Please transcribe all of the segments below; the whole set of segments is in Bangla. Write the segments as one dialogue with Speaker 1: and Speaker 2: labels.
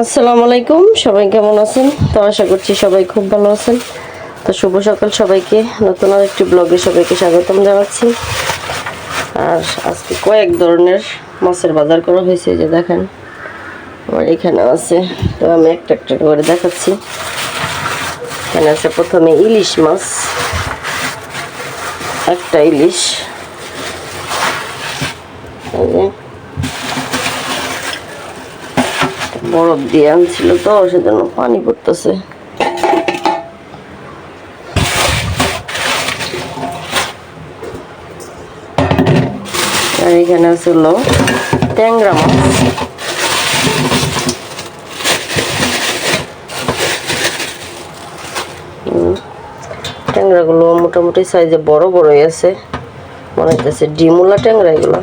Speaker 1: আসসালামু আলাইকুম, সবাই কেমন আছেন? তো আশা করছি সবাই খুব ভালো আছেন। তো শুভ সকাল সবাইকে, নতুন আর একটি ব্লগে সবাইকে স্বাগতম জানাচ্ছি। আর আজকে কয়েক ধরনের মাছের বাজার করা হয়েছে যে দেখেন, আমার এখানে আছে। তো আমি একটা একটা করে দেখাচ্ছি। এখানে আছে প্রথমে ইলিশ মাছ, একটা ইলিশ এই যে বরফ দিয়ে আনছিল তো, সেজন্য পানি পড়তেছে। এখানে আছে হলো ট্যাংরা মাছ। ট্যাংরাগুলো মোটামুটি সাইজে বড় বড়ই আছে। মনে হইতেছে ডিমুলা ট্যাংরা এগুলো।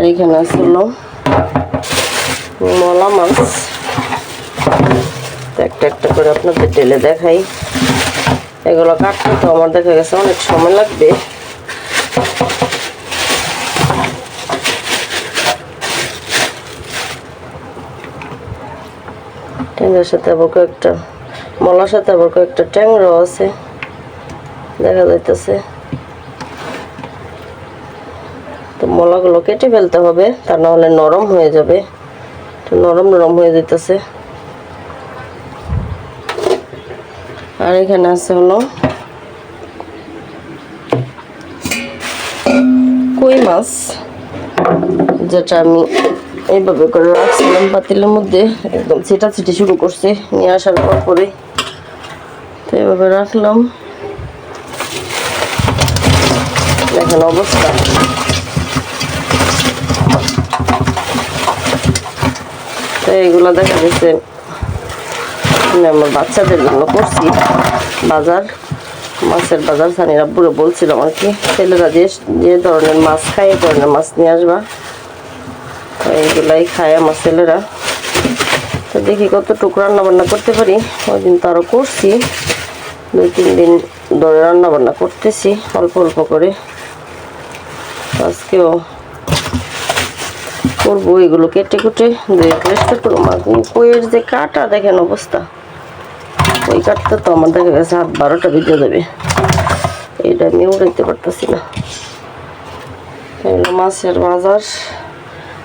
Speaker 1: আর এখানে আছে হলো মলা মাছ। একটা একটা করে আপনাদের টেলে দেখাই। এগুলো কাটতে তো আমার দেখা গেছে অনেক সময় লাগবে। ট্যাংরার সাথে আবার কয়েকটা, মলার সাথে আবার কয়েকটা ট্যাংরাও আছে। দেখা যাইতেছে তো মলাগুলো কেটে ফেলতে হবে, তা না হলে নরম হয়ে যাবে। নরম নরম হয়ে যেতেছে। আর এখানে আছে হলো কই মাছ, যেটা আমি এইভাবে করে রাখছিলাম পাতিলের মধ্যে, একদম ছিটা ছিটি শুরু করছে, নিয়ে আসার পর পরে। তো এইভাবে রাখলাম। দেখেন অবস্থা। এইগুলো দেখা আমি আমার বাচ্চাদের জন্য করছি। বাজার, মাছের বাজার, সানিরা বলছিলাম আর কি ছেলেরা যে যে ধরনের মাছ খায় ধরনের মাছ নিয়ে আসবা। এইগুলাই খায় আমার ছেলেরা। তো দেখি কতটুকু রান্না বান্না করতে পারি। ওই দিন তো আরও করছি। দুই, তিন দিন ধরে রান্না বান্না করতেছি, অল্প অল্প করে। আজকেও করব, এগুলো কেটে কুটে ধুয়ে কইয়ের যে কাটা, দেখেন অবস্থা। ওই কাটতে তো আমার দেখা গেছে হাত বারোটা বেজে যাবে। এটা আমি উড়াইতে পারতেছি না। মাছের বাজার।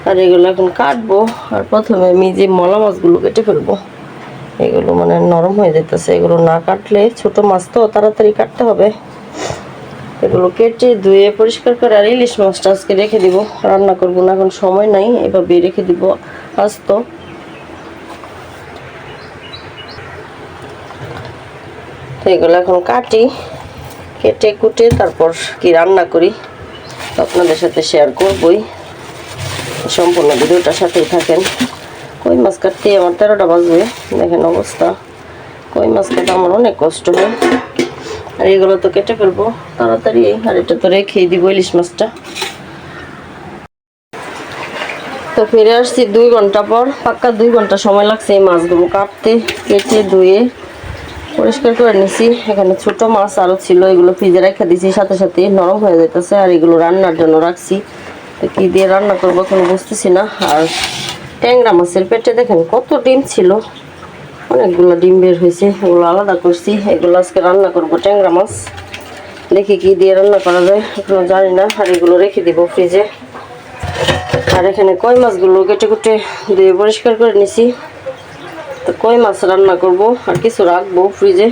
Speaker 1: আর এগুলো এখন কাটবো। আর প্রথমে আমি যে মলা মাছগুলো কেটে ফেলব, এগুলো মানে নরম হয়ে যেতেছে এগুলো না কাটলে ছোট মাছ তো তাড়াতাড়ি কাটতে হবে। এগুলো কেটে ধুয়ে পরিষ্কার করে আর ইলিশ মাছটা আজকে রেখে দিব। রান্না করব না, এখন সময় নাই এভাবে রেখে দিব আজ তো এগুলো এখন কাটি, কেটে কুটে তারপর কি রান্না করি আপনাদের সাথে শেয়ার করবই। সম্পূর্ণ ভিডিওটার সাথেই থাকেন। কই মাছ কাটতে? আমার তেরোটা বাজবে, দেখেন অবস্থা। কই মাছ কাটা আমার অনেক কষ্ট হয়। আর এগুলো তো কেটে ফেলব। তাড়াতাড়ি আর এটা তো রেখেই দিব ইলিশ মাছটা। তো ফিরে আসছি দুই ঘণ্টা পর। পাক্কা দুই ঘণ্টা সময় লাগছে এই মাছগুলো কাটতে, কেটে, ধুয়ে পরিষ্কার করে নিছি। এখানে ছোট মাছ আরও ছিল, এগুলো ফ্রিজে রেখে দিছি, সাথে সাথে নরম হয়ে যেতেছে আর এগুলো রান্নার জন্য রাখছি। তো কী দিয়ে রান্না করব এখন বুঝতেছি না। আর ট্যাংরা মাছের পেটে দেখেন কত ডিম ছিল। অনেকগুলো ডিম বের হয়েছে, এগুলো আলাদা করছি। এগুলো আজকে রান্না করব, ট্যাংরা মাছ। দেখি কি দিয়ে রান্না করা যায়, এখনও জানি না, আর এগুলো রেখে দিব ফ্রিজে। আর এখানে কই মাছগুলো কেটে কুটে দিয়ে পরিষ্কার করে নিছি। তো কই মাছ রান্না করব, আর কিছু রাখব ফ্রিজে।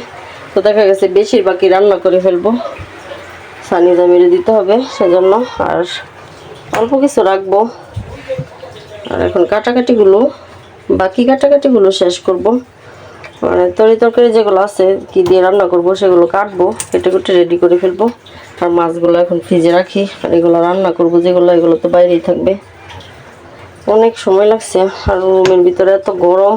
Speaker 1: তো দেখা গেছে বেশিরভাগই রান্না করে ফেলব। সানি জামিরে দিতে হবে সেজন্য, আর অল্প কিছু রাখব। আর এখন কাটাকাটিগুলো, বাকি কাটাকাটিগুলো শেষ করব। মানে তরি তরকারি যেগুলো আছে, কি দিয়ে রান্না করব, সেগুলো কাটবো, কেটে কুটে রেডি করে ফেলব। আর মাছগুলো এখন ফ্রিজে রাখি, আর এগুলো রান্না করব, যেগুলো, এগুলো তো বাইরেই থাকবে। অনেক সময় লাগছে, আর রুমের ভিতরে এত গরম,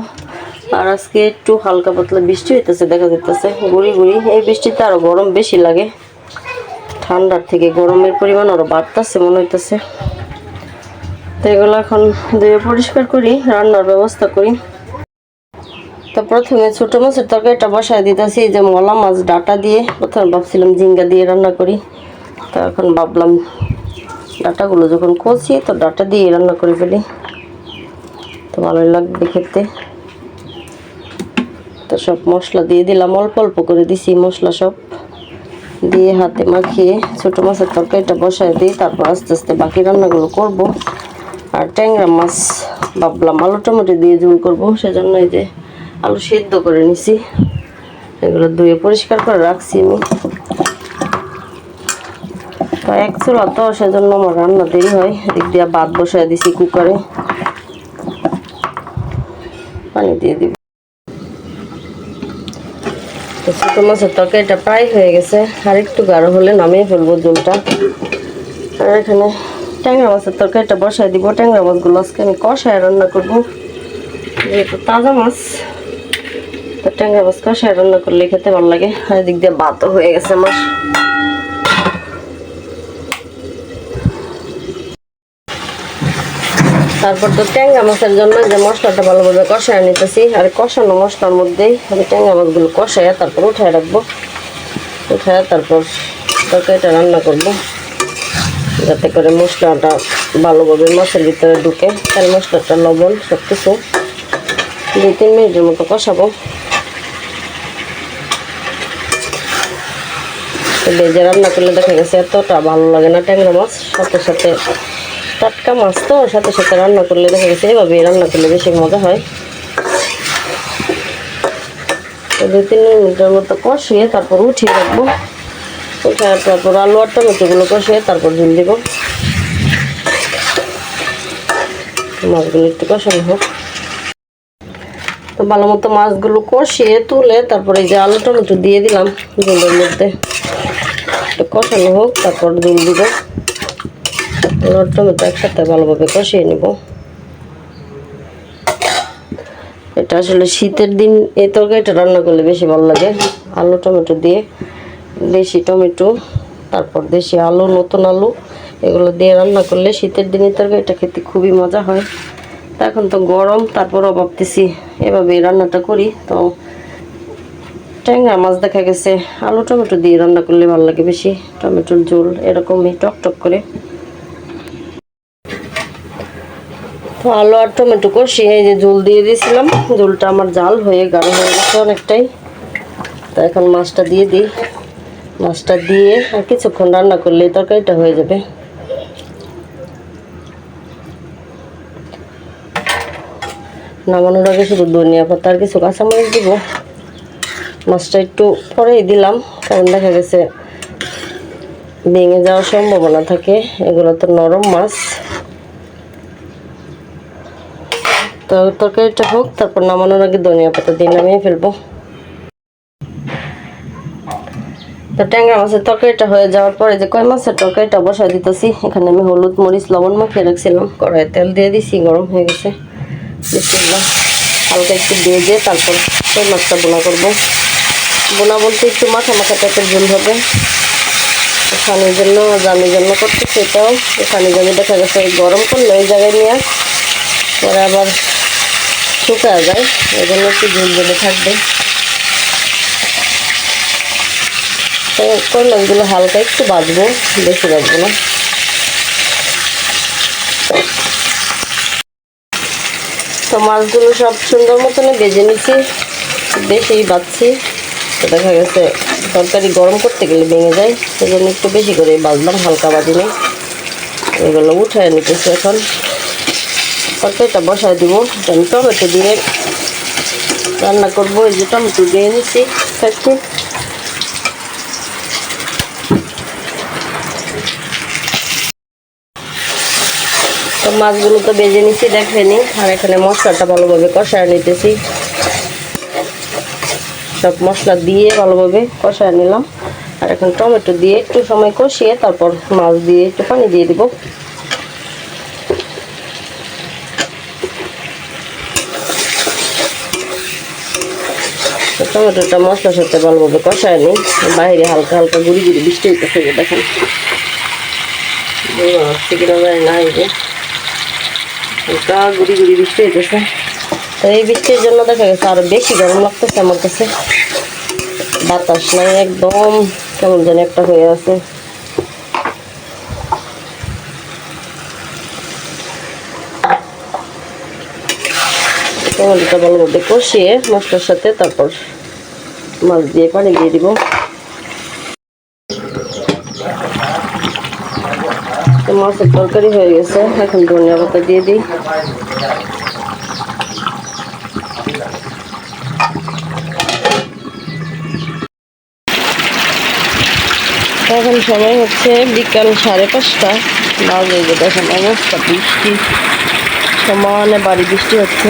Speaker 1: আর আজকে একটু হালকা পাতলা বৃষ্টি হইতেছে, দেখা যাইতেছে। গুড়ি গুড়ি এই বৃষ্টিতে আরও গরম বেশি লাগে। ঠান্ডার থেকে গরমের পরিমাণ আরও বাড়তেছে, মনে হইতেছে। তো এগুলো এখন ধুয়ে পরিষ্কার করি, রান্নার ব্যবস্থা করি। তো প্রথমে ছোট মাছের তরকারিটা বসায় দিতেছি যে মলা মাছ, ডাটা দিয়ে। প্রথমে ভাবছিলাম ঝিঙ্গা দিয়ে রান্না করি। তো এখন ভাবলাম ডাটাগুলো যখন কষি, তো ডাটা দিয়ে রান্না করে ফেলি। তো ভালোই লাগবে খেতে। তো সব মশলা দিয়ে দিলাম, অল্প অল্প করে দিছি মশলা সব। দিয়ে হাতে মাখিয়ে ছোটো মাছের তরকারিটা বসায় দিই, তারপর আস্তে আস্তে বাকি রান্নাগুলো করব। আর ট্যাংরা মাছ ভাবলাম আলু টমেটো দিয়ে ঝোল করব, সেজন্য এই যে আলু সেদ্ধ করে নিছি। এগুলো ধুয়ে পরিষ্কার করে রাখছি আমি। তো এক চুলা তো, সেজন্য আমার রান্না দেরি হয়। এদিক দিয়ে ভাত বসায় দিছি কুকারে। পানি দিয়ে দিব। ছোটো মাছের তরকারিটা প্রায় হয়ে গেছে। আর একটু গাঢ় হলে নামিয়ে ফেলব ঝোলটা। আর এখানে ট্যাংরা মাছের তরকারিটা বসায় দিব। ট্যাংরা মাছগুলো আজকে আমি কষায় রান্না করব। যেহেতু তাজা মাছ ট্যাংরা মাছ কষায় রান্না করলে খেতে ভালো লাগে। আর এদিক দিয়ে ভাতও হয়ে গেছে আমার। তারপর তো ট্যাংরা মাছের জন্য যে মশলাটা ভালোভাবে কষায় নিতেছি, আর কষানো মশলার মধ্যেই আমি ট্যাংরা মাছগুলো কষায় তারপর উঠায় রাখব। উঠায় তারপর তরকারিটা রান্না করব। যাতে করে মশলাটা ভালোভাবে মাছের ভিতরে ঢুকে। তেল মশলাটা লবণ সব কিছু দুই, তিন মিনিটের মতো কষাবো। ভেজে রান্না করলে দেখা গেছে এতটা ভালো লাগে না ট্যাংরা মাছ, সাথে সাথে টাটকা মাছ তো, সাথে সাথে রান্না করলে দেখা গেছে এভাবে রান্না করলে বেশি মজা হয়। দু তিন মিনিটের মতো কষিয়ে তারপর উঠিয়ে রাখব। উঠে তারপর আলু আর টমেটোগুলো কষিয়ে তারপর ঝুল দিব। মাছগুলো একটু কষানো হোক। তো ভালো মতো মাছগুলো কষিয়ে তুলে তারপরে যে আলু টমেটো দিয়ে দিলাম ঝুলের মধ্যে। কষানো হোক, তারপর ঝুল দিব। টমেটো একসাথে ভালোভাবে কষিয়ে নেব। এটা আসলে শীতের দিন এই তরকারিটা রান্না করলে বেশি ভালো লাগে। আলু, টমেটো দিয়ে দেশি টমেটো, তারপর দেশি আলু, নতুন আলু, এগুলো দিয়ে রান্না করলে শীতের দিনের তরকারিটা খেতে খুবই মজা হয়। তা এখন তো গরম, তারপরও ভাবতেছি এভাবে রান্নাটা করি। তো ট্যাংরা মাছ দেখা গেছে। আলু, টমেটো দিয়ে রান্না করলে ভালো লাগে বেশি। টমেটোর ঝোল এরকমই টক টক করে। তো আলু আর টমেটো কষিয়ে এই যে ঝোল দিয়ে দিয়েছিলাম। ঝোলটা আমার জাল হয়ে গাঢ় হয়ে গেছে অনেকটাই। তো এখন মাছটা দিয়ে দিই। মাছটা দিয়ে আর কিছুক্ষণ রান্না করলে তরকারিটা হয়ে যাবে। নামানোর আগে শুধু ধনিয়া পাতা আর কিছু কাঁচামরিচ দিব। মাছটা একটু পরেই দিলাম, কারণ দেখা গেছে ভেঙে যাওয়ার সম্ভাবনা থাকে। এগুলো তো নরম মাছ। তো তরকারিটা হোক, তারপর নামানোর আগে ধনিয়া পাতা দিয়ে নামিয়ে ফেলব। তো ট্যাংরা মাছের তরকারিটা হয়ে যাওয়ার পরে যে কয় মাছের তরকারিটা বসাই দিতেছি, এখানে আমি হলুদ, মরিচ, লবণ মাখিয়ে রাখছিলাম। কড়াইয়ে তেল দিয়ে দিছি, গরম হয়ে গেছে। হালকা একটু দিয়ে দিয়ে তারপর মাছটা বোনা করব। বোনা বলতে একটু মাথা মাথা টাইপের ঝোল হবে। পানির জন্য জামির জন্য করতেছি এটাও। পানি জামি দেখা গেছে গরম করলে ওই জায়গায় নিয়ে। পরে আবার শুকা যায়। ওই জন্য একটু ঝোল ঝোলে থাকবে। তো কলাগুলো হালকা একটু বাঁধবো বেশি বাঁধবো না। তো মাছগুলো সব সুন্দর মতনে বেজে নিছি বেশি বাঁধছি তো দেখা গেছে তরকারি গরম করতে গেলে ভেঙে যায়, সেজন্য একটু বেশি করে বাঁধলাম হালকা বাঁধিনি এগুলো উঠায় নিতেছি এখন। তরকারিটা বসায় দিব। আমি টমেটো দিয়ে রান্না করব, এই যে টমেটো দিয়ে নিচ্ছি খাচ্ছি তো মাছগুলো তো বেজে নিচ্ছি দেখেনি আর এখানে মশলাটা ভালোভাবে কষায় নিতেছি। সব মশলা দিয়ে ভালোভাবে কষায় নিলাম। আর এখন টমেটো দিয়ে একটু সময় কষিয়ে তারপর মাছ দিয়ে একটু পানি দিয়ে দিব। টমেটোটা মশলার সাথে ভালোভাবে কষায় নিই। বাইরে হালকা হালকা গুড়ি গুড়ি বৃষ্টি যে দেখেন। হচ্ছে কিনা যায় না হালকা গুড়ি গুড়ি বৃষ্টি হইতেছে। এই বৃষ্টির জন্য দেখা গেছে আরও বেশি গরম লাগতেছে আমার কাছে। বাতাস নাই একদম, কেমন যেন একটা হয়ে আছে। কষিয়ে মশলার সাথে তারপর মাছ দিয়ে পানি দিয়ে দিব। মাছের তরকারি হয়ে গেছে, এখন ধনিয়া পাতা দিয়ে দিই। এখন সময় হচ্ছে বিকাল সাড়ে পাঁচটা। বাজে যে দেখেন অবস্থা বৃষ্টি। সমানে বাড়ি বৃষ্টি হচ্ছে।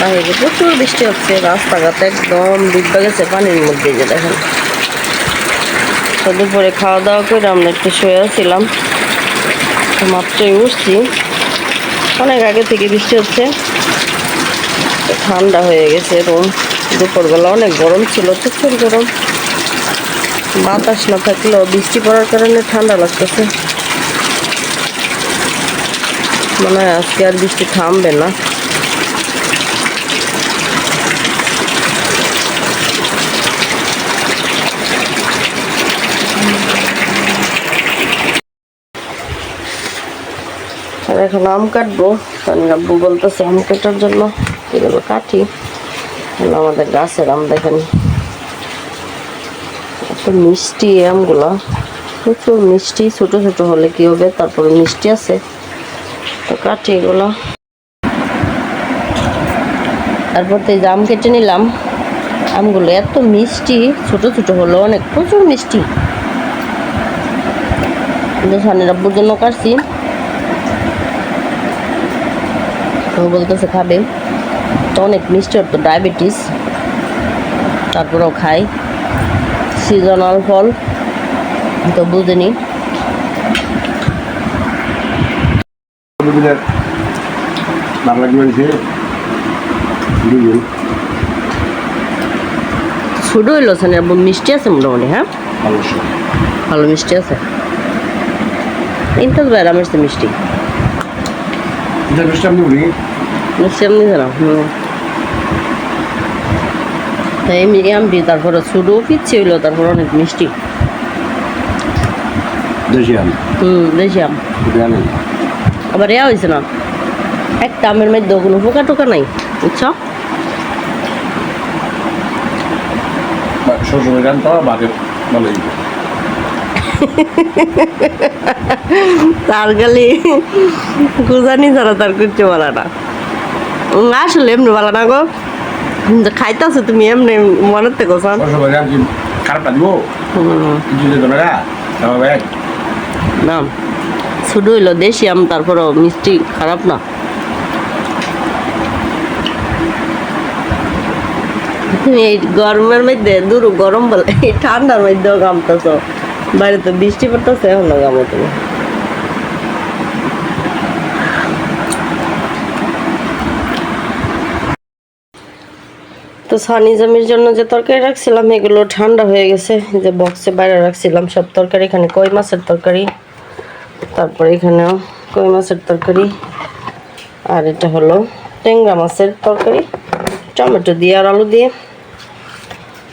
Speaker 1: বাইরে প্রচুর বৃষ্টি হচ্ছে, রাস্তাঘাটে একদম ডুববে গেছে পানির মধ্যে যে দেখেন দুপুরে খাওয়া দাওয়া করে আমরা একটু শুয়েছিলাম মাত্রই উঠছি। অনেক আগে থেকে বৃষ্টি হচ্ছে। ঠান্ডা হয়ে গেছে রুম। দুপুরবেলা অনেক গরম ছিল, প্রচুর গরম। বাতাস না থাকলেও বৃষ্টি পড়ার কারণে ঠান্ডা লাগতেছে। মনে হয় আজকে আর বৃষ্টি থামবে না। এখন আম কাটবো। আব্বু বলতেছে আম কাটার জন্য। হলো আমাদের গাছের আম দেখেন। মিষ্টি আমগুলো। প্রচুর মিষ্টি, ছোট ছোট হলে কি হবে? তারপরে মিষ্টি আছে। তো কাটি এগুলো। তারপর তো আম কেটে নিলাম। আমগুলো এত মিষ্টি, ছোট ছোট হলো অনেক প্রচুর মিষ্টি। সানের আব্বুর জন্য কাটছি। ও বলতেছে খাবে। তো অনেক মিষ্টি, ওর তো ডায়াবেটিস। তারপরেও খাই সিজনাল ফল তো বুঝেনি।
Speaker 2: দুজন
Speaker 1: শুরু হইল মিষ্টি আছে মোটামুটি হ্যাঁ? ভালো মিষ্টি আছে। ইন্টাস বাইরে আমার মিষ্টি।
Speaker 2: এটা আপনি
Speaker 1: মিষ্টি এমনি জানা তাই মিডিয়াম দি তারপরে শুরু পিচ্ছি হইল তারপর অনেক মিষ্টি। হুম আম আবার ইয়া হয়েছে না একটা আমের মধ্যে কোনো পোকা টোকা নাই বুঝছ? তার গালি গুজানি ছাড়া তার করতে বলা না। আসলে এমনি বলা না গো। খাইতেছো তুমি এমনি থেকে
Speaker 2: খারাপটা দিব। না
Speaker 1: শুধু হইল দেশি আম তারপরও মিষ্টি খারাপ না। তুমি এই গরমের মধ্যে দূর গরম বলে এই ঠান্ডার মধ্যেও গামতেছ। বাইরে তো বৃষ্টি পড়তেছে এখনও গামো তুমি। তো সানি জামির জন্য যে তরকারি রাখছিলাম, এগুলো ঠান্ডা হয়ে গেছে। যে বক্সে বাইরে রাখছিলাম সব তরকারি, এখানে কই মাছের তরকারি, তারপরে এখানেও কই মাছের তরকারি, আর এটা হলো ট্যাংরা মাছের তরকারি, টমেটো দিয়ে আর আলু দিয়ে।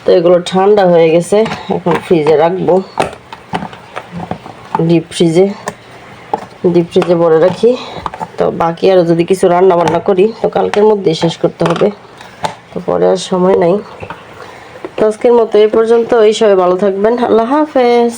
Speaker 1: তো এগুলো ঠান্ডা হয়ে গেছে, এখন ফ্রিজে রাখব। ডিপ ফ্রিজে ডিপ ফ্রিজে ভরে রাখি। তো বাকি আরও যদি কিছু রান্না বান্না করি, তো কালকের মধ্যেই শেষ করতে হবে। তো পরে আর সময় নাই। তো আজকের মতো এই পর্যন্ত। এই সবাই ভালো থাকবেন। আল্লাহ হাফেজ।